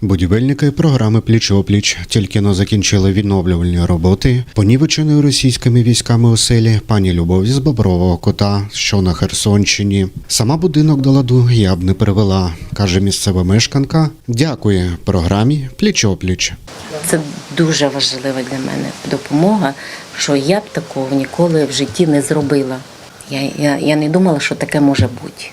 Будівельники програми Пліч-опліч тільки но закінчили відновлювальні роботи, понівеченої російськими військами у селі пані Любові з Бобрового кота, що на Херсонщині. Сама будинок до ладу я б не перевела, каже місцева мешканка. Дякує програмі Пліч-опліч. Це дуже важлива для мене допомога, що я б такого ніколи в житті не зробила. Я, я, я не думала, що таке може бути.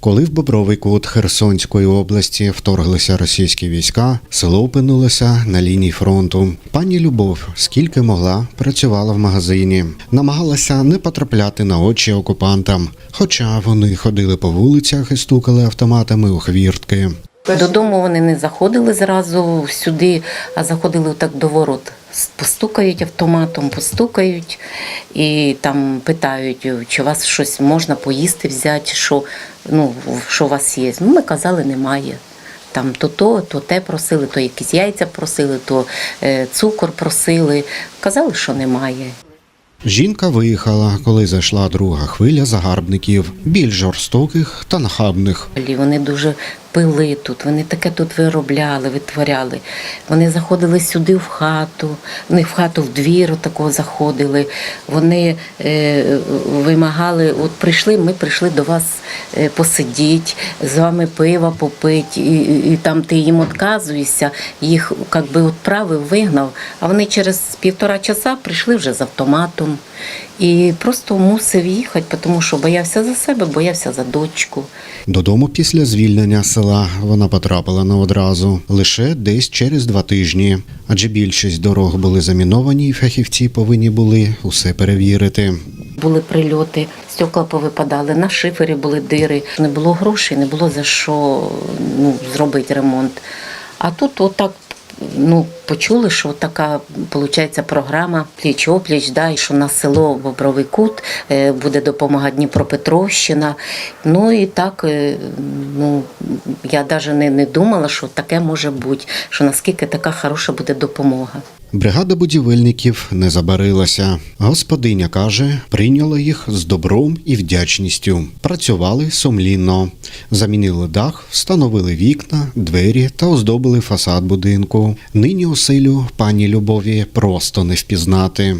Коли в Бобровий кут Херсонської області вторглися російські війська, село опинилося на лінії фронту. Пані Любов, скільки могла, працювала в магазині, намагалася не потрапляти на очі окупантам, хоча вони ходили по вулицях і стукали автоматами у хвіртки. Додому вони не заходили зразу сюди, а заходили так до ворот. Постукають автоматом, постукають і там питають, чи у вас щось можна поїсти взяти, що, ну, що у вас є. Ну, ми казали, немає. Там то то, то те просили, то якісь яйця просили, то е, цукор просили. Казали, що немає. Жінка виїхала, коли зайшла друга хвиля загарбників, більш жорстоких та нахабних. Вони дуже пили тут, вони таке тут виробляли, витворяли. Вони заходили сюди в хату, вони в хату в двір такого заходили. Вони е, вимагали, от прийшли, ми прийшли до вас е, посидіти, з вами пива попити, і, і, і там ти їм відказуєшся, їх як би відправив, вигнав. А вони через півтора часа прийшли вже з автоматом. І просто мусив їхати, тому що боявся за себе, боявся за дочку. Додому після звільнення села вона потрапила не одразу, лише десь через два тижні. Адже більшість дорог були заміновані, і фахівці повинні були усе перевірити. Були прильоти, стекла повипадали, на шифері були дири. Не було грошей, не було за що ну, зробити ремонт. А тут отак ну, почули, що така виходить, програма пліч-опліч, да, і що на село Бобровий Кут е, буде допомога Дніпропетровщина. Ну і так, е, ну, я навіть не, не думала, що таке може бути, що наскільки така хороша буде допомога. Бригада будівельників не забарилася. Господиня каже, прийняла їх з добром і вдячністю. Працювали сумлінно, замінили дах, встановили вікна, двері та оздобили фасад будинку. Нині оселю пані Любові просто не впізнати.